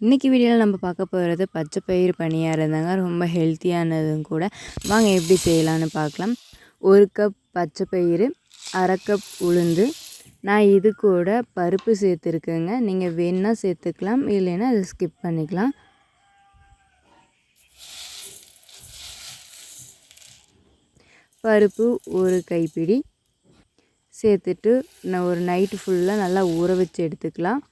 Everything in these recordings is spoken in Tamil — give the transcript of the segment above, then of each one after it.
இன்றைக்கி வீடியோவில் நம்ம பார்க்க போகிறது பச்சை பயிறு பனியாக இருந்தாங்க. ரொம்ப ஹெல்த்தியானதும் கூட. வாங்க எப்படி செய்யலான்னு பார்க்கலாம். ஒரு கப் பச்சை பயிறு அரை கப் உளுந்து. நான் இது கூட பருப்பு சேர்த்துருக்கேங்க. நீங்கள் வேணால் சேர்த்துக்கலாம். இல்லைன்னா அதை ஸ்கிப் பண்ணிக்கலாம். பருப்பு ஒரு கைப்பிடி. சேர்த்துட்டு நான் ஒரு நைட்டு ஃபுல்லாக நல்லா ஊற வச்சு எடுத்துக்கலாம்.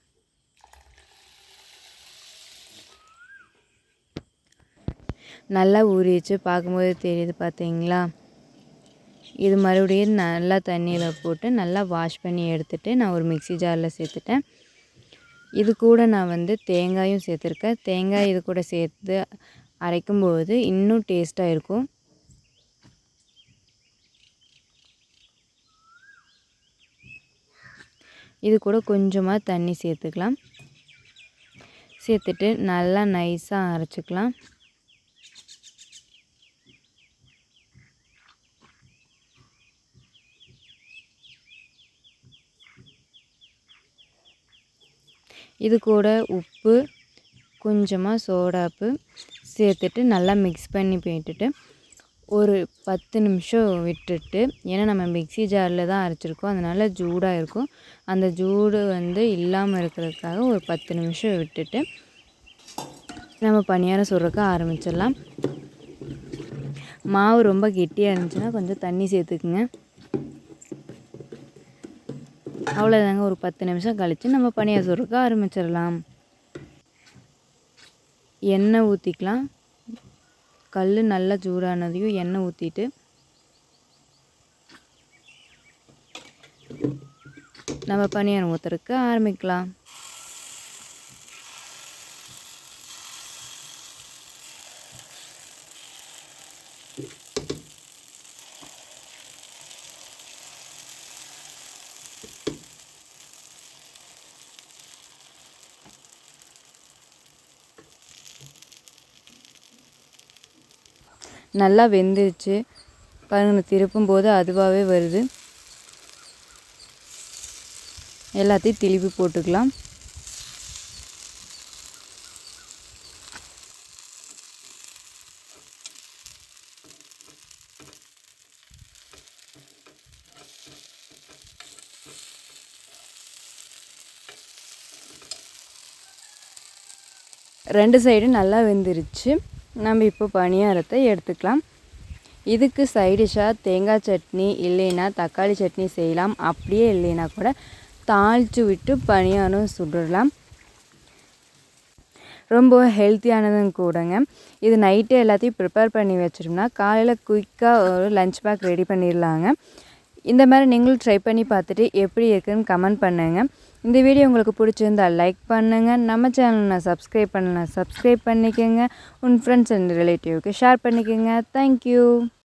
நல்லா ஊறிச்சு பார்க்கும்போது தெரியுது பார்த்தீங்களா? இது மறுபடியும் நல்லா தண்ணியில் போட்டு நல்லா வாஷ் பண்ணி எடுத்துகிட்டு நான் ஒரு மிக்சி ஜாரில் சேர்த்துட்டேன். இது கூட நான் வந்து தேங்காயும் சேர்த்துருக்கேன். தேங்காய் இது கூட சேர்த்து அரைக்கும்போது இன்னும் டேஸ்ட்டாக இருக்கும். இது கூட கொஞ்சமாக தண்ணி சேர்த்துக்கலாம். சேர்த்துட்டு நல்லா நைஸாக அரைச்சிக்கலாம். இது கூட உப்பு கொஞ்சமாக சோடாப்பு சேர்த்துட்டு நல்லா மிக்ஸ் பண்ணி போயிட்டுட்டு ஒரு பத்து நிமிஷம் விட்டுட்டு ஏன்னா நம்ம மிக்ஸி ஜாரில் தான் அரைச்சிருக்கோம். அதனால் ஜூடாக இருக்கும். அந்த ஜூடு வந்து இல்லாமல் இருக்கிறதுக்காக ஒரு பத்து நிமிஷம் விட்டுட்டு நம்ம பணியாரம் சுடுறக்க ஆரம்பிச்சிடலாம். மாவு ரொம்ப கெட்டியாக இருந்துச்சுன்னா கொஞ்சம் தண்ணி சேர்த்துக்குங்க. அவ்வளோதாங்க ஒரு பத்து நிமிஷம் கழித்து நம்ம பனியார் சுருக்க ஆரம்பிச்சிடலாம். எண்ணெய் ஊற்றிக்கலாம் கல் நல்லா சூடானதையும் எண்ணெய் ஊற்றிட்டு நம்ம பனியாரம் ஊற்றுறதுக்கு ஆரம்பிக்கலாம். நல்லா வெந்துருச்சு. பாருங்கள் திருப்பும் போது அதுவாகவே வருது. எல்லாத்தையும் திருப்பி போட்டுக்கலாம். ரெண்டு சைடும் நல்லா வெந்துருச்சு. நம்ம இப்போ பணியாரத்தை எடுத்துக்கலாம். இதுக்கு சைடிஷாக தேங்காய் சட்னி இல்லைன்னா தக்காளி சட்னி செய்யலாம். அப்படியே இல்லைன்னா கூட தாளித்து விட்டு பணியாரம் சுடலாம். ரொம்ப ஹெல்த்தியானதும் கூடங்க. இது நைட்டு எல்லாத்தையும் ப்ரிப்பேர் பண்ணி வச்சிட்டோம்னா காலையில் குயிக்காக ஒரு லஞ்ச் பேக் ரெடி பண்ணிடலாங்க. இந்த மாதிரி நீங்களும் ட்ரை பண்ணி பார்த்துட்டு எப்படி இருக்குதுன்னு கமெண்ட் பண்ணுங்கள் இந்த வீடியோ உங்களுக்கு பிடிச்சிருந்தால் லைக் பண்ணுங்கள் நம்ம சேனலை சப்ஸ்கிரைப் பண்ணலாம் சப்ஸ்கிரைப் பண்ணிக்கோங்க. உன் ஃப்ரெண்ட்ஸ் அண்ட் ரிலேட்டிவ்க்கு ஷேர் பண்ணிக்கோங்க. Thank you